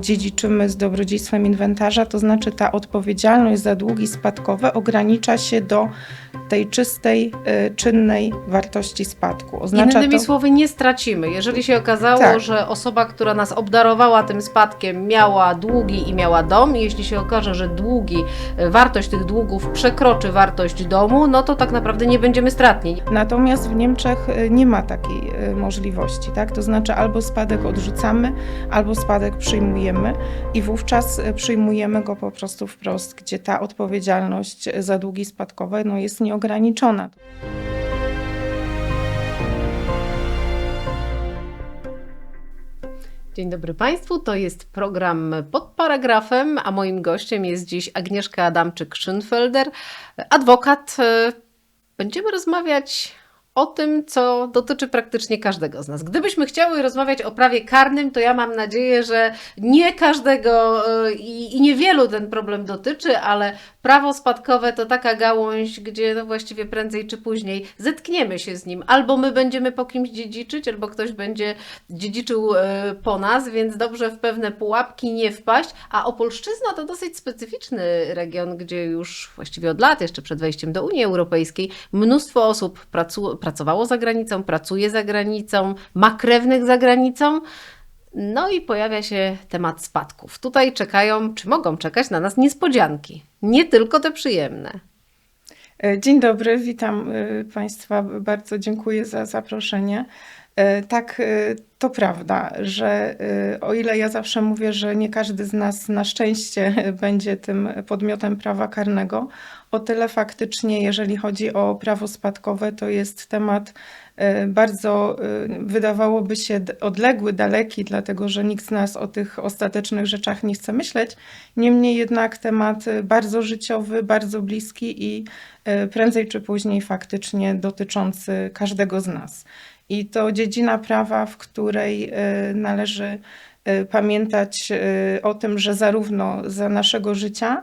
dziedziczymy z dobrodziejstwem inwentarza, to znaczy ta odpowiedzialność za długi spadkowe ogranicza się do tej czystej, y, czynnej wartości spadku. Oznacza Innymi to, słowy, nie stracimy. Jeżeli się okazało, Tak. że osoba, która nas obdarowała tym spadkiem, miała długi i miała dom, i jeśli się okaże, że długi, e, wartość tych długów przekroczy wartość domu, no to tak naprawdę nie będziemy stratni. Natomiast w Niemczech y, nie ma takiej y, możliwości, tak? To znaczy albo spadek odrzucamy, albo spadek przyjmujemy i wówczas y, przyjmujemy go po prostu wprost, gdzie ta odpowiedzialność za długi spadkowe no, jest nieograniczona. Dzień dobry Państwu, to jest program pod paragrafem, a moim gościem jest dziś Agnieszka Adamczyk-Szynfelder, adwokat. Będziemy rozmawiać o tym, co dotyczy praktycznie każdego z nas. Gdybyśmy chciały rozmawiać o prawie karnym, to ja mam nadzieję, że nie każdego e, i, i niewielu ten problem dotyczy, ale prawo spadkowe to taka gałąź, gdzie no właściwie prędzej czy później zetkniemy się z nim. Albo my będziemy po kimś dziedziczyć, albo ktoś będzie dziedziczył e, po nas, więc dobrze w pewne pułapki nie wpaść. A Opolszczyzna to dosyć specyficzny region, gdzie już właściwie od lat, jeszcze przed wejściem do Unii Europejskiej, mnóstwo osób pracu, pracowało za granicą, pracuje za granicą, ma krewnych za granicą. No i pojawia się temat spadków. Tutaj czekają, czy mogą czekać na nas niespodzianki. Nie tylko te przyjemne. E, Dzień dobry, witam e, Państwa. Bardzo dziękuję za zaproszenie. E, Tak, e, to prawda, że e, o ile ja zawsze mówię, że nie każdy z nas na szczęście będzie tym podmiotem prawa karnego, o tyle faktycznie, jeżeli chodzi o prawo spadkowe, to jest temat bardzo, wydawałoby się, odległy, daleki, dlatego że nikt z nas o tych ostatecznych rzeczach nie chce myśleć. Niemniej jednak temat bardzo życiowy, bardzo bliski i prędzej czy później faktycznie dotyczący każdego z nas. I to dziedzina prawa, w której e, należy e, pamiętać e, o tym, że zarówno za naszego życia,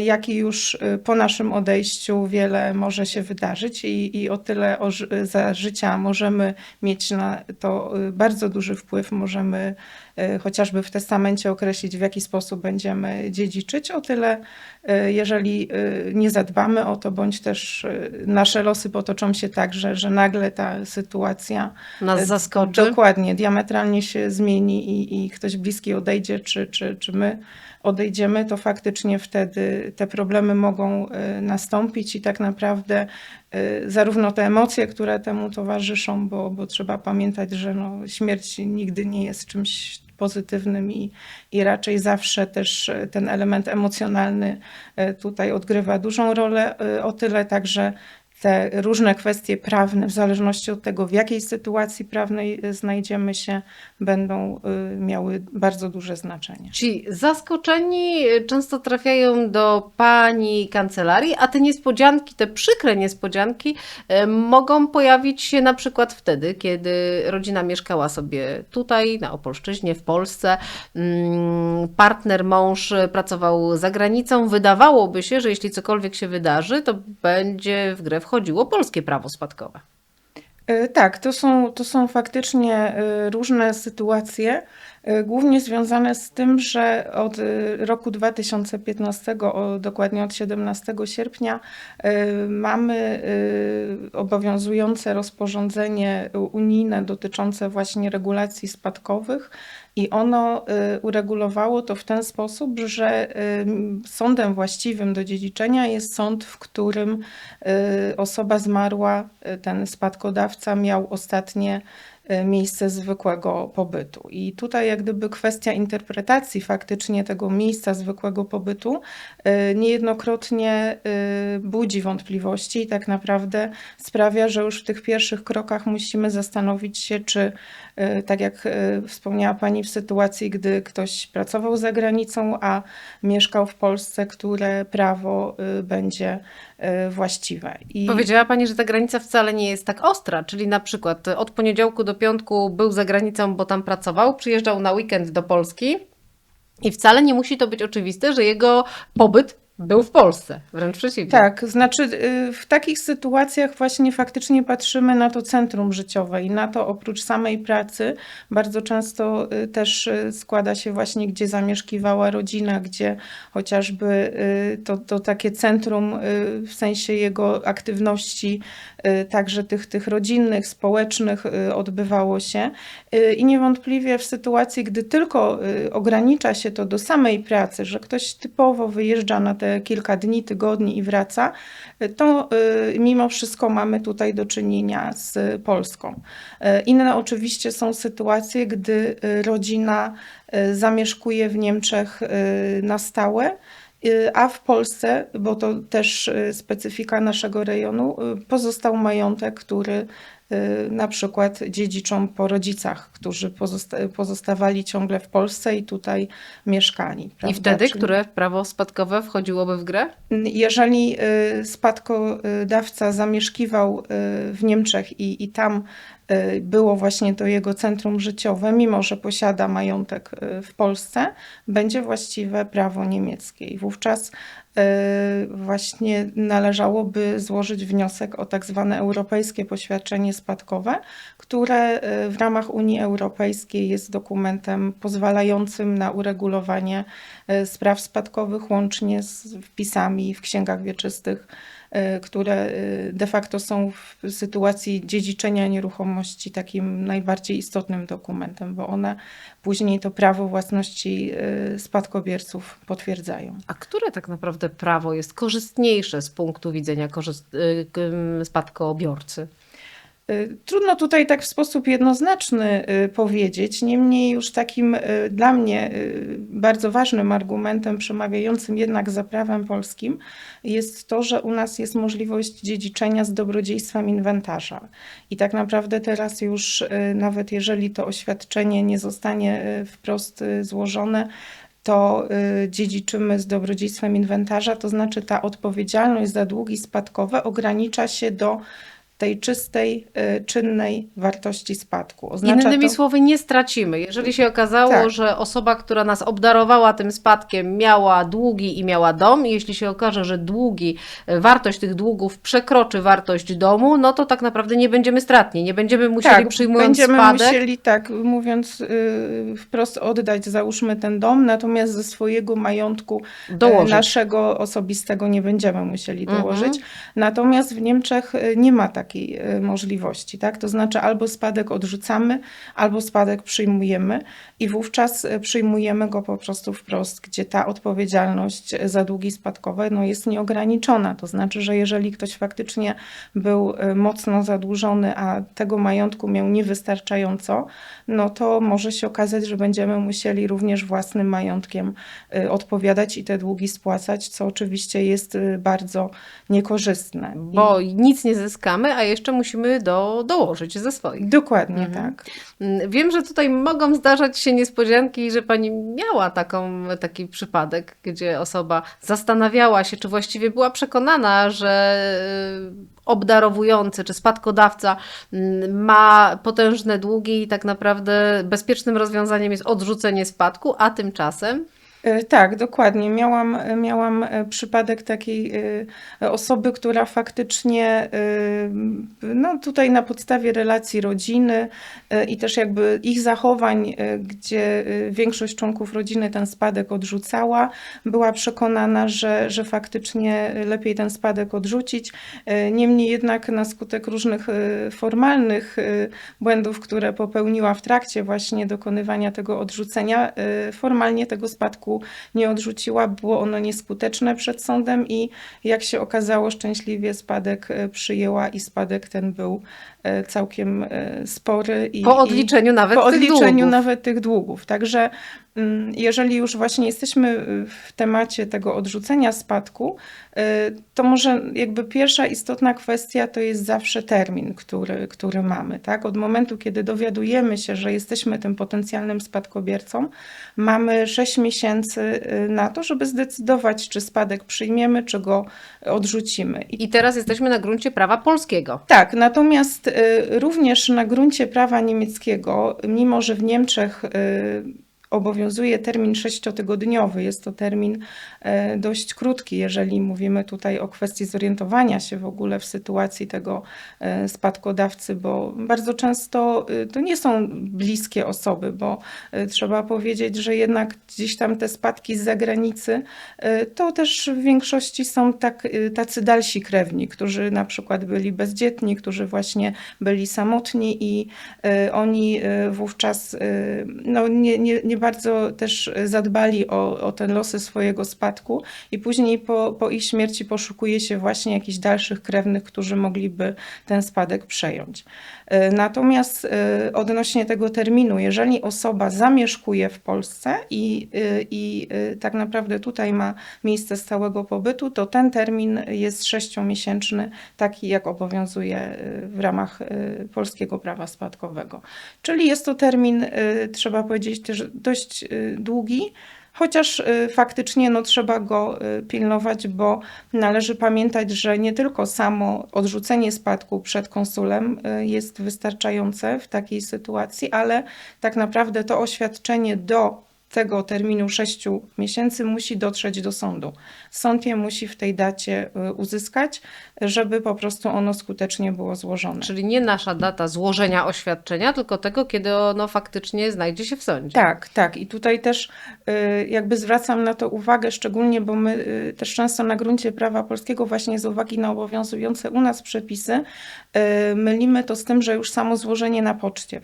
jak i już po naszym odejściu wiele może się wydarzyć i, i o tyle o, za życia możemy mieć na to bardzo duży wpływ, możemy chociażby w testamencie określić, w jaki sposób będziemy dziedziczyć, o tyle e, jeżeli e, nie zadbamy o to, bądź też nasze losy potoczą się tak, że, że nagle ta sytuacja Nas zaskoczy. Dokładnie, diametralnie się zmieni i, i ktoś bliski odejdzie, czy, czy, czy my odejdziemy, to faktycznie wtedy te problemy mogą nastąpić i tak naprawdę zarówno te emocje, które temu towarzyszą, bo, bo trzeba pamiętać, że no, śmierć nigdy nie jest czymś pozytywnym i, i raczej zawsze też e, ten element emocjonalny e, tutaj odgrywa dużą rolę, e, o tyle także te różne kwestie prawne, w zależności od tego, w jakiej sytuacji prawnej y, znajdziemy się, będą y, miały bardzo duże znaczenie. Ci zaskoczeni często trafiają do pani kancelarii, a te niespodzianki, te przykre niespodzianki mogą pojawić się na przykład wtedy, kiedy rodzina mieszkała sobie tutaj, na Opolszczyźnie, w Polsce. Mm, Partner, mąż pracował za granicą. Wydawałoby się, że jeśli cokolwiek się wydarzy, to będzie w grę wchodziło polskie prawo spadkowe. Y, Tak, to są, to są faktycznie y, różne sytuacje, głównie związane z tym, że od y, roku 2015, o, dokładnie od 17 sierpnia, y, mamy obowiązujące rozporządzenie unijne dotyczące właśnie regulacji spadkowych. I ono uregulowało to w ten sposób, że sądem właściwym do dziedziczenia jest sąd, w którym osoba zmarła, ten spadkodawca miał ostatnie miejsce zwykłego pobytu. I tutaj jak gdyby kwestia interpretacji faktycznie tego miejsca zwykłego pobytu y, niejednokrotnie y, budzi wątpliwości i tak naprawdę sprawia, że już w tych pierwszych krokach musimy zastanowić się, czy y, tak jak y, wspomniała Pani w sytuacji, gdy ktoś pracował za granicą, a mieszkał w Polsce, które prawo y, będzie y, właściwe. I Powiedziała Pani, że ta granica wcale nie jest tak ostra, czyli na przykład od poniedziałku do piątku był za granicą, bo tam pracował, przyjeżdżał na weekend do Polski i wcale nie musi to być oczywiste, że jego pobyt był w Polsce, wręcz przeciwnie. Tak, znaczy y, w takich sytuacjach właśnie faktycznie patrzymy na to centrum życiowe i na to oprócz samej pracy bardzo często y, też y, składa się właśnie, gdzie zamieszkiwała rodzina, gdzie chociażby to, to takie centrum w sensie jego aktywności, także tych, tych rodzinnych, społecznych odbywało się. I niewątpliwie w sytuacji, gdy tylko ogranicza się to do samej pracy, że ktoś typowo wyjeżdża na te kilka dni, tygodni i wraca, y, to y, mimo wszystko mamy tutaj do czynienia z Polską. Inne oczywiście są sytuacje, gdy rodzina zamieszkuje w Niemczech na stałe. Y, A w Polsce, bo to też y, specyfika naszego rejonu, y, pozostał majątek, który na przykład dziedziczą po rodzicach, którzy pozosta- pozostawali ciągle w Polsce i tutaj mieszkali. I prawda? wtedy, Czyli- które prawo spadkowe wchodziłoby w grę? jeżeli spadkodawca zamieszkiwał w Niemczech i, i tam było właśnie to jego centrum życiowe, mimo że posiada majątek y, w Polsce, będzie właściwe prawo niemieckie. I wówczas y, właśnie należałoby złożyć wniosek o tak zwane europejskie poświadczenie spadkowe, które y, w ramach Unii Europejskiej jest dokumentem pozwalającym na uregulowanie y, spraw spadkowych łącznie z wpisami w księgach wieczystych, y, które y, de facto są w sytuacji dziedziczenia nieruchomości takim najbardziej istotnym dokumentem, bo one później to prawo własności y, spadkobierców potwierdzają. A które tak naprawdę prawo jest korzystniejsze z punktu widzenia y, spadkobiorcy? Y, Trudno tutaj tak w sposób jednoznaczny y, powiedzieć, niemniej już takim y, dla mnie bardzo ważnym argumentem przemawiającym jednak za prawem polskim jest to, że u nas jest możliwość dziedziczenia z dobrodziejstwem inwentarza. I tak naprawdę teraz już nawet jeżeli to oświadczenie nie zostanie wprost złożone, to dziedziczymy z dobrodziejstwem inwentarza, to znaczy ta odpowiedzialność za długi spadkowe ogranicza się do tej czystej, y, czynnej wartości spadku. Oznacza Innymi to, słowy, nie stracimy. Jeżeli się okazało, Tak. że osoba, która nas obdarowała tym spadkiem, miała długi i miała dom, i jeśli się okaże, że długi, e, wartość tych długów przekroczy wartość domu, no to tak naprawdę nie będziemy stratni. Nie będziemy musieli, tak, przyjmując będziemy spadek, musieli, tak mówiąc y, wprost, oddać załóżmy ten dom, natomiast ze swojego majątku dołożyć. naszego osobistego nie będziemy musieli Mhm. dołożyć. Natomiast w Niemczech nie ma takiej y, możliwości, tak? To znaczy albo spadek odrzucamy, albo spadek przyjmujemy i wówczas y, przyjmujemy go po prostu wprost, gdzie ta odpowiedzialność za długi spadkowe no, jest nieograniczona. To znaczy, że jeżeli ktoś faktycznie był mocno zadłużony, a tego majątku miał niewystarczająco, no to może się okazać, że będziemy musieli również własnym majątkiem odpowiadać i te długi spłacać, co oczywiście jest bardzo niekorzystne. Bo nic nie zyskamy, a jeszcze musimy do, dołożyć ze swoich. Dokładnie Mhm. tak. Mm, Wiem, że tutaj mogą zdarzać się niespodzianki, że pani miała taką, taki przypadek, gdzie osoba zastanawiała się, czy właściwie była przekonana, że y, obdarowujący czy spadkodawca mm, ma potężne długi i tak naprawdę bezpiecznym rozwiązaniem jest odrzucenie spadku, a tymczasem Tak, dokładnie. Miałam, e, miałam e, przypadek takiej e, osoby, która faktycznie, e, no tutaj na podstawie relacji rodziny e, i też jakby ich zachowań, e, gdzie e, większość członków rodziny ten spadek odrzucała, była przekonana, że, że faktycznie lepiej ten spadek odrzucić. E, Niemniej jednak na skutek różnych e, formalnych e, błędów, które popełniła w trakcie właśnie dokonywania tego odrzucenia, e, formalnie tego spadku nie odrzuciła, było ono nieskuteczne przed sądem i jak się okazało, szczęśliwie spadek e, przyjęła i spadek ten był e, całkiem e, spory. I, po odliczeniu nawet po tych odliczeniu długów. nawet tych długów. Także jeżeli już właśnie jesteśmy y, w temacie tego odrzucenia spadku, y, to może jakby pierwsza istotna kwestia to jest zawsze termin, który, który mamy. Tak? Od momentu, kiedy dowiadujemy się, że jesteśmy tym potencjalnym spadkobiercą, mamy 6 miesięcy y, na to, żeby zdecydować, czy spadek przyjmiemy, czy go odrzucimy. I teraz jesteśmy na gruncie prawa polskiego. tak, natomiast również na gruncie prawa niemieckiego, mimo że w Niemczech obowiązuje termin sześciotygodniowy. Jest to termin e, dość krótki, jeżeli mówimy tutaj o kwestii zorientowania się w ogóle w sytuacji tego e, spadkodawcy, bo bardzo często e, to nie są bliskie osoby, bo trzeba powiedzieć, że jednak gdzieś tam te spadki z zagranicy to też w większości są tak, tacy dalsi krewni, którzy na przykład byli bezdzietni, którzy właśnie byli samotni i oni wówczas no, nie, nie, nie bardzo też zadbali o, o ten losy swojego spadku i później po, po ich śmierci poszukuje się właśnie jakichś dalszych krewnych, którzy mogliby ten spadek przejąć. E, Natomiast e, odnośnie tego terminu, jeżeli osoba zamieszkuje w Polsce i, e, i e, tak naprawdę tutaj ma miejsce stałego pobytu, to ten termin jest sześciomiesięczny, taki jak obowiązuje e, w ramach e, polskiego prawa spadkowego. Czyli jest to termin, e, trzeba powiedzieć, też dość e, długi. Chociaż y, faktycznie no, trzeba go y, pilnować, bo należy pamiętać, że nie tylko samo odrzucenie spadku przed konsulem y, jest wystarczające w takiej sytuacji, ale tak naprawdę to oświadczenie do tego terminu 6 miesięcy musi dotrzeć do sądu. Sąd je musi w tej dacie y, uzyskać, żeby po prostu ono skutecznie było złożone. Czyli nie nasza data złożenia oświadczenia, tylko tego, kiedy ono faktycznie znajdzie się w sądzie. Tak, tak. I tutaj też y, jakby zwracam na to uwagę, szczególnie, bo my y, też często na gruncie prawa polskiego, właśnie z uwagi na obowiązujące u nas przepisy, mylimy to z tym, że już samo złożenie na poczcie,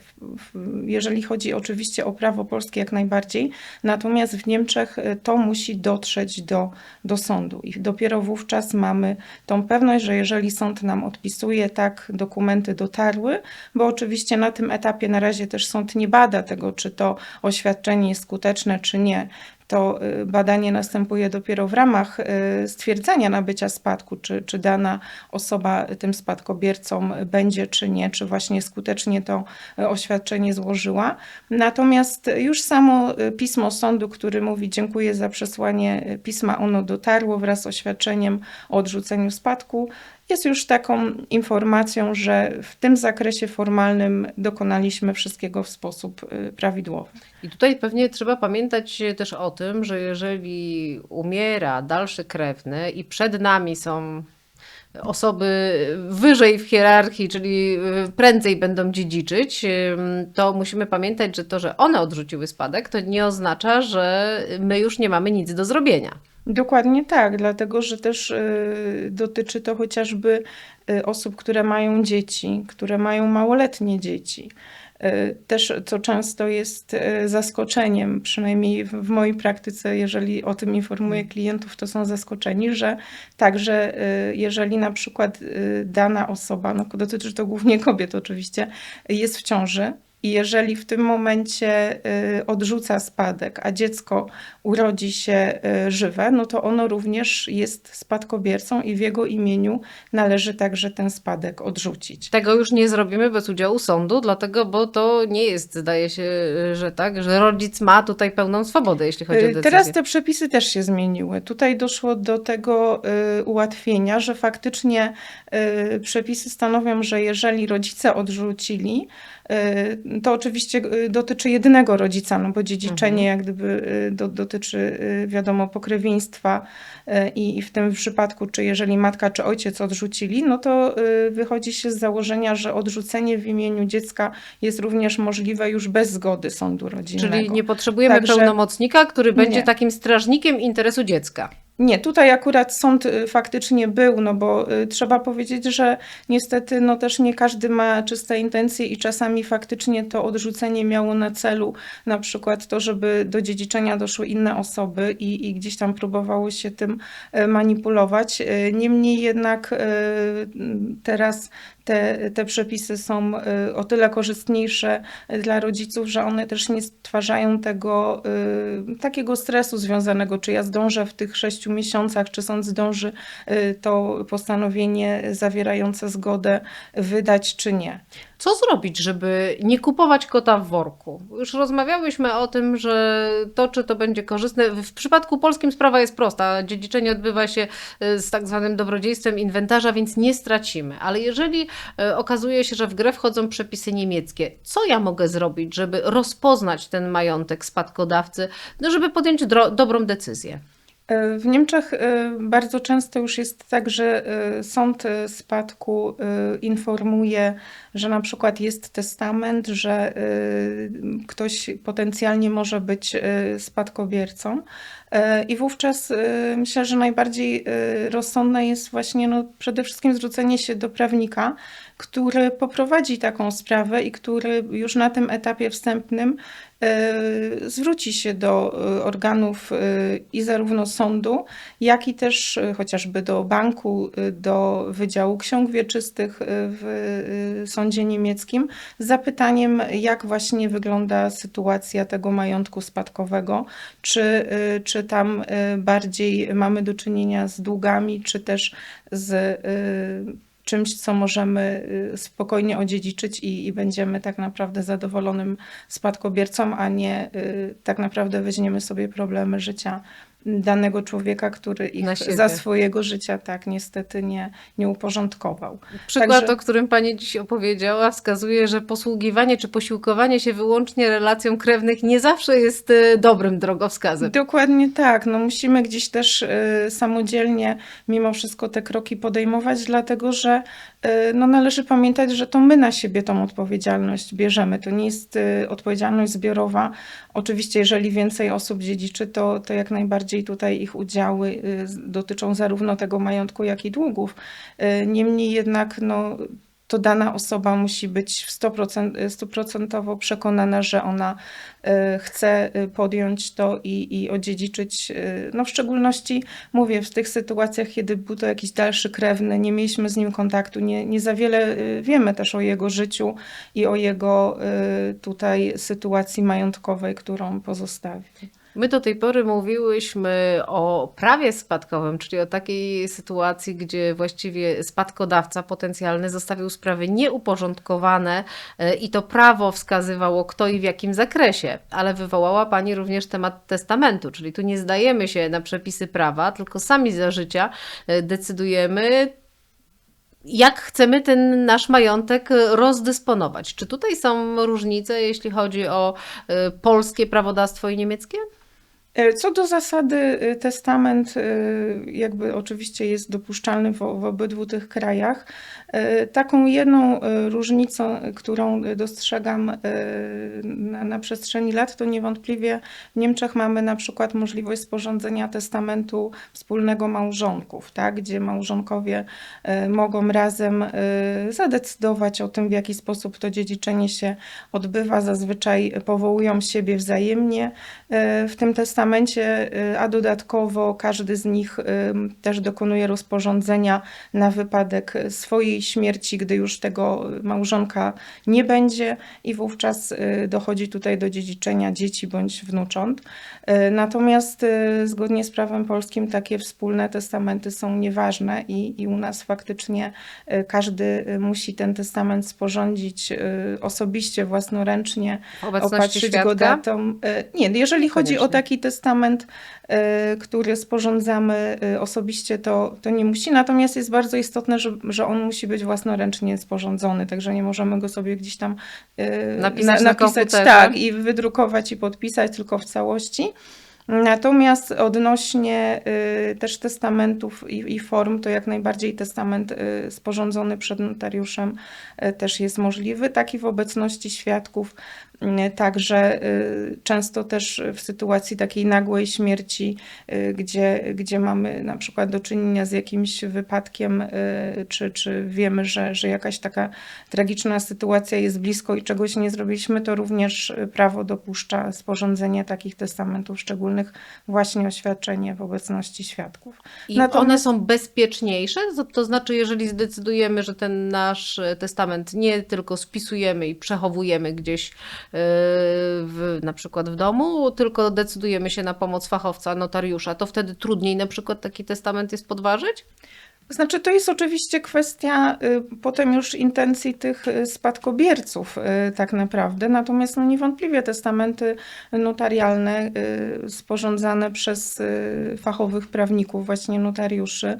jeżeli chodzi oczywiście o prawo polskie jak najbardziej, natomiast w Niemczech y, to musi dotrzeć do, do sądu i dopiero wówczas mamy tą pewność, że jeżeli sąd nam odpisuje, tak, dokumenty dotarły, bo oczywiście na tym etapie na razie też sąd nie bada tego, czy to oświadczenie jest skuteczne, czy nie. To y, badanie następuje dopiero w ramach y, stwierdzenia nabycia spadku, czy, czy dana osoba tym spadkobiercą będzie, czy nie, czy właśnie skutecznie to y, oświadczenie złożyła. Natomiast już samo pismo sądu, który mówi dziękuję za przesłanie pisma, ono dotarło wraz z oświadczeniem o odrzuceniu spadku, jest już taką informacją, że w tym zakresie formalnym dokonaliśmy wszystkiego w sposób y, prawidłowy. I tutaj pewnie trzeba pamiętać też o tym, że jeżeli umiera dalszy krewny i przed nami są osoby wyżej w hierarchii, czyli y, prędzej będą dziedziczyć, to musimy pamiętać, że to, że one odrzuciły spadek, to nie oznacza, że my już nie mamy nic do zrobienia. Dokładnie tak, dlatego że też y, dotyczy to chociażby y, osób, które mają dzieci, które mają małoletnie dzieci. Y, Też, co często jest zaskoczeniem, przynajmniej w, mojej praktyce, jeżeli o tym informuję klientów, to są zaskoczeni, że także jeżeli na przykład dana osoba, no dotyczy to głównie kobiet oczywiście, jest w ciąży, i jeżeli w tym momencie y, odrzuca spadek, a dziecko urodzi się y, żywe, no to ono również jest spadkobiercą i w jego imieniu należy także ten spadek odrzucić. Tego już nie zrobimy bez udziału sądu, dlatego, bo to nie jest, zdaje się, że tak, że rodzic ma tutaj pełną swobodę, jeśli chodzi o Y, decyzję. Teraz te przepisy też się zmieniły. Tutaj doszło do tego ułatwienia, że faktycznie przepisy stanowią, że jeżeli rodzice odrzucili, to oczywiście y, dotyczy jedynego rodzica, no bo dziedziczenie jak gdyby y, do, dotyczy y, wiadomo pokrewieństwa y, i, i w tym przypadku, czy jeżeli matka czy ojciec odrzucili, no to y, wychodzi się z założenia, że odrzucenie w imieniu dziecka jest również możliwe już bez zgody sądu rodzinnego. Czyli nie potrzebujemy Także- pełnomocnika, który będzie Nie. takim strażnikiem interesu dziecka. Nie, tutaj akurat sąd y, faktycznie był, no bo y, trzeba powiedzieć, że niestety no też nie każdy ma czyste intencje i czasami faktycznie to odrzucenie miało na celu na przykład to, żeby do dziedziczenia doszły inne osoby i, i gdzieś tam próbowało się tym y, manipulować. Niemniej jednak teraz te, te przepisy są y, o tyle korzystniejsze dla rodziców, że one też nie stwarzają tego y, takiego stresu związanego, czy ja zdążę w tych sześciu miesiącach, czy sąd zdąży y, to postanowienie zawierające zgodę wydać, czy nie. Co zrobić, żeby nie kupować kota w worku? Już rozmawiałyśmy o tym, że to, czy to będzie korzystne. W przypadku polskim sprawa jest prosta. Dziedziczenie odbywa się y, z tak zwanym dobrodziejstwem inwentarza, więc nie stracimy. Ale jeżeli okazuje się, że w grę wchodzą przepisy niemieckie. Co ja mogę zrobić, żeby rozpoznać ten majątek spadkodawcy, no żeby podjąć dobrą decyzję? E, W Niemczech e, bardzo często już jest tak, że e, sąd e, spadku e, informuje, że na przykład jest testament, że e, ktoś potencjalnie może być e, spadkobiercą. E, I wówczas e, myślę, że najbardziej e, rozsądne jest właśnie no, przede wszystkim zwrócenie się do prawnika, który poprowadzi taką sprawę i który już na tym etapie wstępnym e, zwróci się do e, organów e, i zarówno sądu, jak i też e, chociażby do banku, e, do Wydziału Ksiąg Wieczystych e, w e, sądzie niemieckim z zapytaniem, jak właśnie wygląda sytuacja tego majątku spadkowego, czy, e, czy tam e, bardziej mamy do czynienia z długami, czy też z e, czymś, co możemy y, spokojnie odziedziczyć i, i będziemy tak naprawdę zadowolonym spadkobiercą, a nie y, tak naprawdę weźmiemy sobie problemy życia danego człowieka, który ich za swojego życia tak niestety nie, nie uporządkował. Przykład, Także- o którym Pani dziś opowiedziała, wskazuje, że posługiwanie czy posiłkowanie się wyłącznie relacją krewnych nie zawsze jest e, dobrym drogowskazem. Dokładnie tak. No musimy gdzieś też y, samodzielnie mimo wszystko te kroki podejmować, dlatego że y, no należy pamiętać, że to my na siebie tą odpowiedzialność bierzemy. To nie jest y, odpowiedzialność zbiorowa. Oczywiście, jeżeli więcej osób dziedziczy, to, to jak najbardziej tutaj ich udziały y, dotyczą zarówno tego majątku, jak i długów. Y, Niemniej jednak no, to dana osoba musi być w 100%, stuprocentowo przekonana, że ona chce podjąć to i, i odziedziczyć. No w szczególności mówię w tych sytuacjach, kiedy był to jakiś dalszy krewny, nie mieliśmy z nim kontaktu, nie, nie za wiele wiemy też o jego życiu i o jego tutaj sytuacji majątkowej, którą pozostawił. My do tej pory mówiłyśmy o prawie spadkowym, czyli o takiej sytuacji, gdzie właściwie spadkodawca potencjalny zostawił sprawy nieuporządkowane e, i to prawo wskazywało kto i w jakim zakresie, ale wywołała Pani również temat testamentu, czyli tu nie zdajemy się na przepisy prawa, tylko sami za życia e, decydujemy, jak chcemy ten nasz majątek e, rozdysponować. Czy tutaj są różnice, jeśli chodzi o polskie prawodawstwo i niemieckie? E, Co do zasady, e, testament e, jakby oczywiście jest dopuszczalny w, w obydwu tych krajach. Taką jedną różnicą, którą dostrzegam na, na przestrzeni lat, to niewątpliwie w Niemczech mamy na przykład możliwość sporządzenia testamentu wspólnego małżonków, tak, gdzie małżonkowie mogą razem zadecydować o tym, w jaki sposób to dziedziczenie się odbywa. Zazwyczaj powołują siebie wzajemnie w tym testamencie, e, a dodatkowo każdy z nich e, też dokonuje rozporządzenia na wypadek swojej śmierci, gdy już tego małżonka nie będzie i wówczas e, dochodzi tutaj do dziedziczenia dzieci bądź wnucząt. Natomiast zgodnie z prawem polskim takie wspólne testamenty są nieważne i, i u nas faktycznie każdy musi ten testament sporządzić osobiście, własnoręcznie, opatrzyć go datą. Nie, jeżeli chodzi o Koniecznie. taki testament, e, który sporządzamy e, osobiście, to, to nie musi. Natomiast jest bardzo istotne, że, że on musi być własnoręcznie sporządzony, także nie możemy go sobie gdzieś tam e, Napisać na napisać komputerze? tak i wydrukować i podpisać tylko w całości. Natomiast odnośnie y, też testamentów i, i form, to jak najbardziej testament y, sporządzony przed notariuszem y, też jest możliwy, tak i w obecności świadków. Y, Także y, często też w sytuacji takiej nagłej śmierci, y, gdzie, gdzie mamy na przykład do czynienia z jakimś wypadkiem, czy, czy wiemy, że, że jakaś taka tragiczna sytuacja jest blisko i czegoś nie zrobiliśmy, to również prawo dopuszcza sporządzenie takich testamentów szczególnych, właśnie oświadczenie w obecności świadków. I Natomiast- one są bezpieczniejsze? To- znaczy, jeżeli zdecydujemy, że ten nasz testament nie tylko spisujemy i przechowujemy gdzieś w, na przykład w domu, tylko decydujemy się na pomoc fachowca, notariusza, to wtedy trudniej na przykład taki testament jest podważyć? Znaczy, to jest oczywiście kwestia y, potem już intencji tych y, spadkobierców, y, tak naprawdę. Natomiast no, niewątpliwie testamenty notarialne sporządzane przez fachowych prawników, właśnie notariuszy,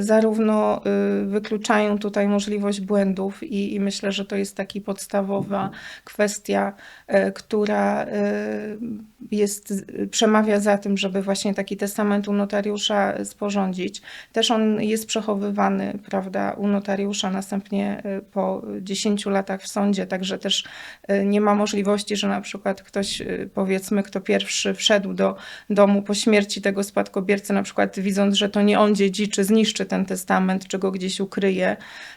zarówno wykluczają tutaj możliwość błędów i, i myślę, że to jest taka podstawowa kwestia, która jest, przemawia za tym, żeby właśnie taki testament u notariusza sporządzić. Też on jest przechowywany, prawda, u notariusza, następnie y, po 10 latach w sądzie, także też y, nie ma możliwości, że na przykład ktoś, y, powiedzmy, kto pierwszy wszedł do domu po śmierci tego spadkobiercy, na przykład widząc, że to nie on dziedziczy, zniszczy ten testament, czy go gdzieś ukryje,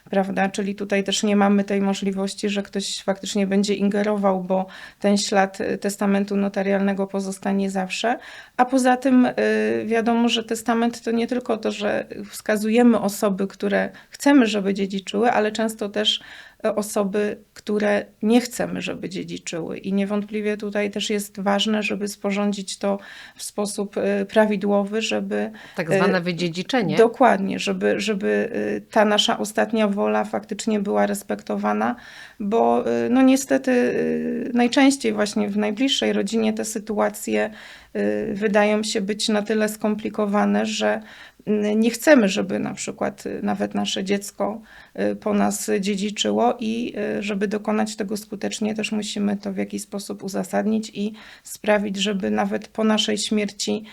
prawda, czyli tutaj też nie mamy tej możliwości, że ktoś faktycznie będzie ingerował, bo ten ślad testamentu notarialnego pozostanie zawsze. A poza tym wiadomo, że testament to nie tylko to, że wskazujemy osoby, które chcemy, żeby dziedziczyły, ale często też y, osoby, które nie chcemy, żeby dziedziczyły. I niewątpliwie tutaj też jest ważne, żeby sporządzić to w sposób y, prawidłowy, żeby Tak Y, zwane wydziedziczenie. Dokładnie, żeby, żeby ta nasza ostatnia wola faktycznie była respektowana, bo no niestety najczęściej właśnie w najbliższej rodzinie te sytuacje wydają się być na tyle skomplikowane, że y, nie chcemy, żeby na przykład y, nawet nasze dziecko y, po nas dziedziczyło i y, żeby dokonać tego skutecznie, też musimy to w jakiś sposób uzasadnić i sprawić, żeby nawet po naszej śmierci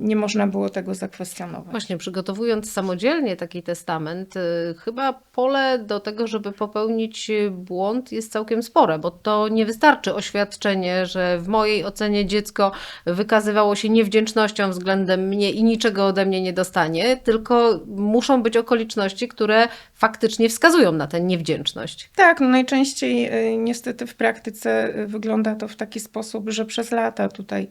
nie można było tego zakwestionować. Właśnie, przygotowując samodzielnie taki testament, y, chyba pole do tego, żeby popełnić błąd jest całkiem spore, bo to nie wystarczy oświadczenie, że w mojej ocenie dziecko wykazywało się niewdzięcznością względem mnie i niczego ode mnie nie dostanie, tylko muszą być okoliczności, które faktycznie wskazują na tę niewdzięczność. Tak, no najczęściej y, niestety w praktyce y, wygląda to w taki sposób, że przez lata tutaj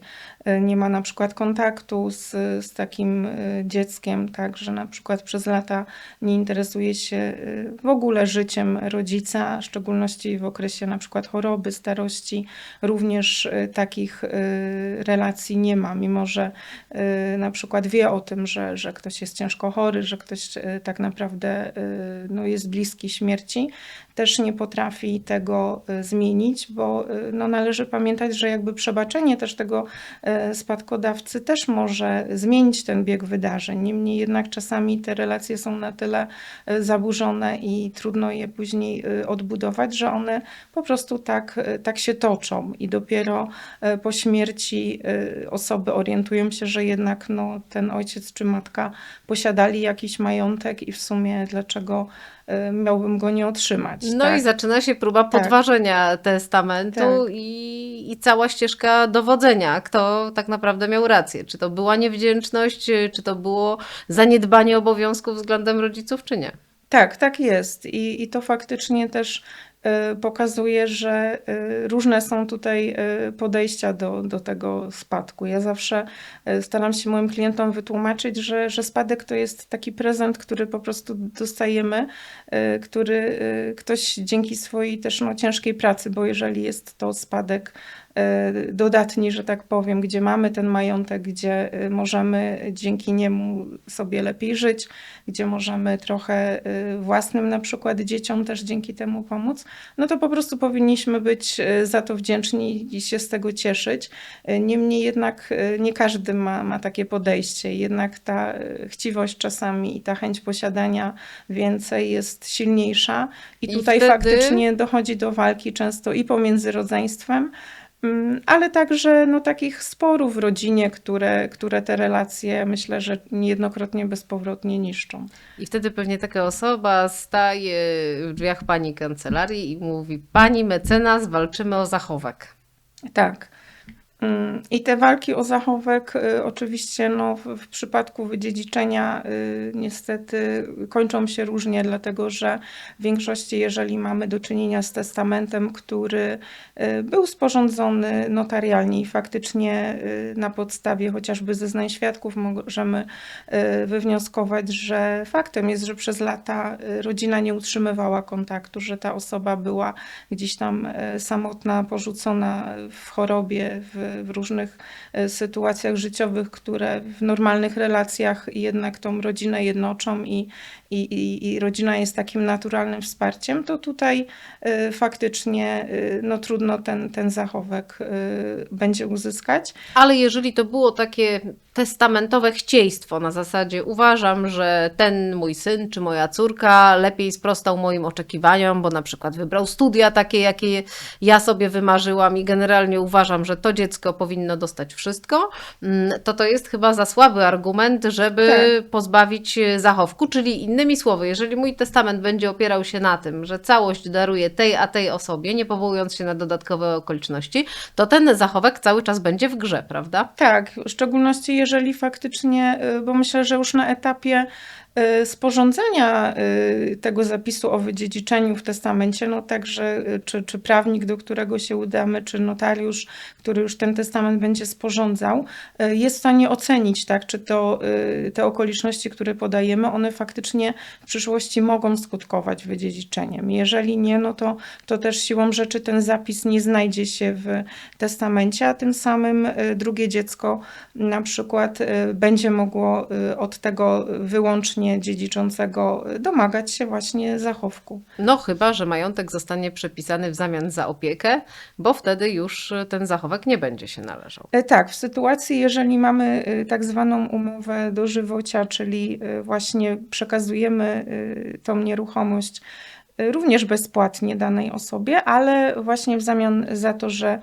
nie ma na przykład kontaktu z, z takim y, dzieckiem, tak, że na przykład przez lata nie interesuje się y, w ogóle życiem rodzica, w szczególności w okresie na przykład choroby, starości. Również y, takich relacji nie ma, mimo że na przykład wie o tym, że, że ktoś jest ciężko chory, że ktoś tak naprawdę no, jest bliski śmierci też nie potrafi tego y, zmienić, bo y, no, należy pamiętać, że jakby przebaczenie też tego y, spadkodawcy też może zmienić ten bieg wydarzeń. Niemniej jednak czasami te relacje są na tyle zaburzone i trudno je później odbudować, że one po prostu tak, tak się toczą i dopiero po śmierci osoby orientują się, że jednak no, ten ojciec czy matka posiadali jakiś majątek i w sumie dlaczego miałbym go nie otrzymać. No tak? i zaczyna się próba Tak. podważenia testamentu Tak. i, i cała ścieżka dowodzenia, kto tak naprawdę miał rację. Czy to była niewdzięczność, czy to było zaniedbanie obowiązków względem rodziców, czy nie. Tak, tak jest. I, i to faktycznie też y, pokazuje, że y, różne są tutaj y, podejścia do, do tego spadku. Ja zawsze y, staram się moim klientom wytłumaczyć, że, że spadek to jest taki prezent, który po prostu dostajemy, y, który y, ktoś dzięki swojej też no, ciężkiej pracy, bo jeżeli jest to spadek y, dodatni, że tak powiem, gdzie mamy ten majątek, gdzie y, możemy dzięki niemu sobie lepiej żyć, gdzie możemy trochę y, własnym na przykład dzieciom też dzięki temu pomóc, no to po prostu powinniśmy być za to wdzięczni i się z tego cieszyć. Niemniej jednak nie każdy ma, ma takie podejście. Jednak ta chciwość czasami i ta chęć posiadania więcej jest silniejsza i I tutaj wtedy- faktycznie dochodzi do walki często i pomiędzy rodzeństwem, ale także no, takich sporów w rodzinie, które, które te relacje myślę, że niejednokrotnie bezpowrotnie niszczą. I wtedy pewnie taka osoba staje w drzwiach pani kancelarii i mówi: Pani mecenas, walczymy o zachowek. Tak. Mm, I te walki o zachowek y, oczywiście no, w, przypadku wydziedziczenia y, niestety kończą się różnie, dlatego że w większości, jeżeli mamy do czynienia z testamentem, który y, był sporządzony notarialnie i faktycznie na podstawie chociażby zeznań świadków możemy wywnioskować, że faktem jest, że przez lata rodzina nie utrzymywała kontaktu, że ta osoba była gdzieś tam samotna, porzucona w chorobie, w w różnych e, sytuacjach życiowych, które w normalnych relacjach jednak tą rodzinę jednoczą i, i, i, rodzina jest takim naturalnym wsparciem, to tutaj e, faktycznie e, no, trudno ten, ten zachowek będzie uzyskać. Ale jeżeli to było takie testamentowe chcieństwo na zasadzie uważam, że ten mój syn czy moja córka lepiej sprostał moim oczekiwaniom, bo na przykład wybrał studia takie, jakie ja sobie wymarzyłam i generalnie uważam, że to dziecko powinno dostać wszystko, mm, to to jest chyba za słaby argument, żeby Tak. pozbawić zachowku. Czyli innymi słowy, jeżeli mój testament będzie opierał się na tym, że całość daruję tej a tej osobie, nie powołując się na dodatkowe okoliczności, to ten zachowek cały czas będzie w grze, prawda? Tak, w szczególności jeżeli faktycznie, y, bo myślę, że już na etapie sporządzania y, tego zapisu o wydziedziczeniu w testamencie, no także y, czy, czy prawnik, do którego się udamy, czy notariusz, który już ten testament będzie sporządzał, jest w stanie ocenić, tak, czy to te okoliczności, które podajemy, one faktycznie w przyszłości mogą skutkować wydziedziczeniem. Jeżeli nie, no to, to też siłą rzeczy ten zapis nie znajdzie się w testamencie, a tym samym drugie dziecko na przykład będzie mogło od tego wyłącznie dziedziczącego y, domagać się właśnie zachowku. No chyba, że majątek zostanie przepisany w zamian za opiekę, bo wtedy już e, ten zachowek nie będzie się należał. E, Tak, w sytuacji, jeżeli mamy y, tak zwaną umowę dożywocia, czyli y, właśnie przekazujemy y, tą nieruchomość y, również bezpłatnie danej osobie, ale właśnie w zamian za to, że y,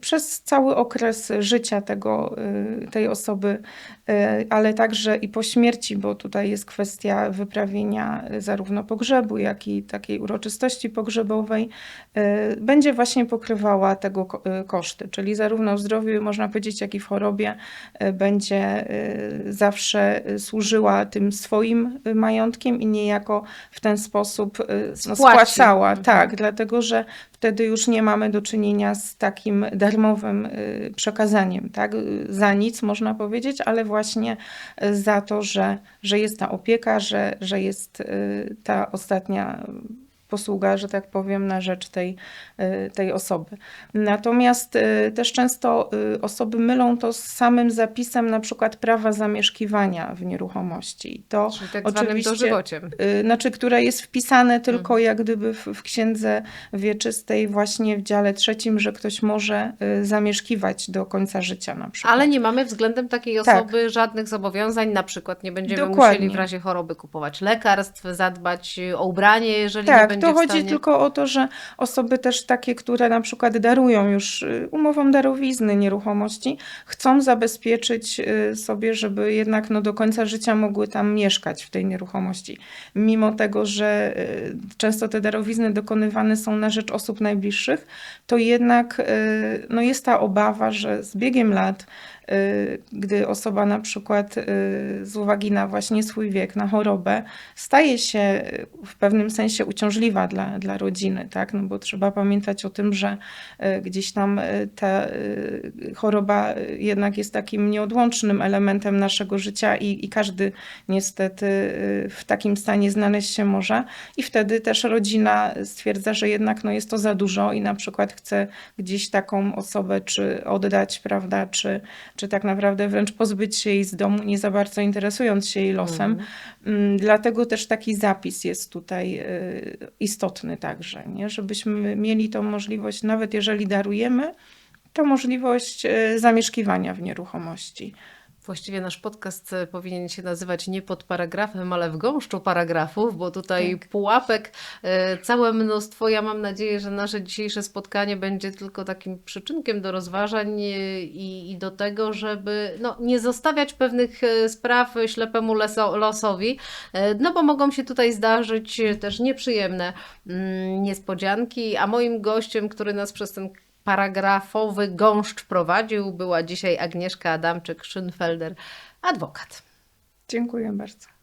przez cały okres życia tego, y, tej osoby, y, ale także i po śmierci, bo tutaj jest kwestia wyprawienia y, zarówno pogrzebu, jak i takiej uroczystości pogrzebowej, y, będzie właśnie pokrywała tego ko- y, koszty, czyli zarówno w zdrowiu, można powiedzieć, jak i w chorobie y, będzie y, zawsze y, służyła tym swoim y, majątkiem i niejako w ten sposób y, no, spłacała. Mhm. Tak, dlatego że wtedy już nie mamy do czynienia z takim darmowym y, przekazaniem, tak? Za nic można powiedzieć, ale właśnie y, za to, że, że jest ta opieka, że, że jest y, ta ostatnia posługa, że tak powiem, na rzecz tej, y, tej osoby. Natomiast y, też często y, osoby mylą to z samym zapisem na przykład prawa zamieszkiwania w nieruchomości. To Czyli tak oczywiście- dożywociem. znaczy, które jest wpisane tylko Mhm. jak gdyby w, w księdze wieczystej właśnie w dziale trzecim, że ktoś może zamieszkiwać do końca życia na przykład. Ale nie mamy względem takiej Tak. osoby żadnych zobowiązań, na przykład nie będziemy Dokładnie. musieli w razie choroby kupować lekarstw, zadbać o ubranie, jeżeli nie Tak, będzie to w chodzi stanie. tylko o to, że osoby też takie, które na przykład darują już y, umową darowizny nieruchomości, chcą zabezpieczyć y, sobie, żeby jednak no, do końca życia mogły tam mieszkać w tej nieruchomości. Mimo tego, że y, często te darowizny dokonywane są na rzecz osób najbliższych, to jednak no, jest ta obawa, że z biegiem lat gdy osoba na przykład y, z uwagi na właśnie swój wiek, na chorobę, staje się y, w pewnym sensie uciążliwa dla, dla rodziny, tak? No bo trzeba pamiętać o tym, że y, gdzieś tam y, ta y, choroba y, jednak jest takim nieodłącznym elementem naszego życia i, i każdy niestety y, w takim stanie znaleźć się może i wtedy też rodzina stwierdza, że jednak no jest to za dużo i na przykład chce gdzieś taką osobę czy oddać, prawda, czy, czy tak naprawdę wręcz pozbyć się jej z domu, nie za bardzo interesując się jej losem. Mhm. Mm, Dlatego też taki zapis jest tutaj y, istotny także, nie? żebyśmy mieli tą możliwość, nawet jeżeli darujemy, to możliwość y, zamieszkiwania w nieruchomości. Właściwie nasz podcast e, powinien się nazywać nie pod paragrafem, ale w gąszczu paragrafów, bo tutaj Tak. pułapek e, całe mnóstwo. Ja mam nadzieję, że nasze dzisiejsze spotkanie będzie tylko takim przyczynkiem do rozważań e, i, i do tego, żeby no, nie zostawiać pewnych spraw ślepemu leso, losowi, no bo mogą się tutaj zdarzyć też nieprzyjemne mm, niespodzianki, a moim gościem, który nas przez ten paragrafowy gąszcz prowadził, była dzisiaj Agnieszka Adamczyk-Szynfelder, adwokat. Dziękuję bardzo.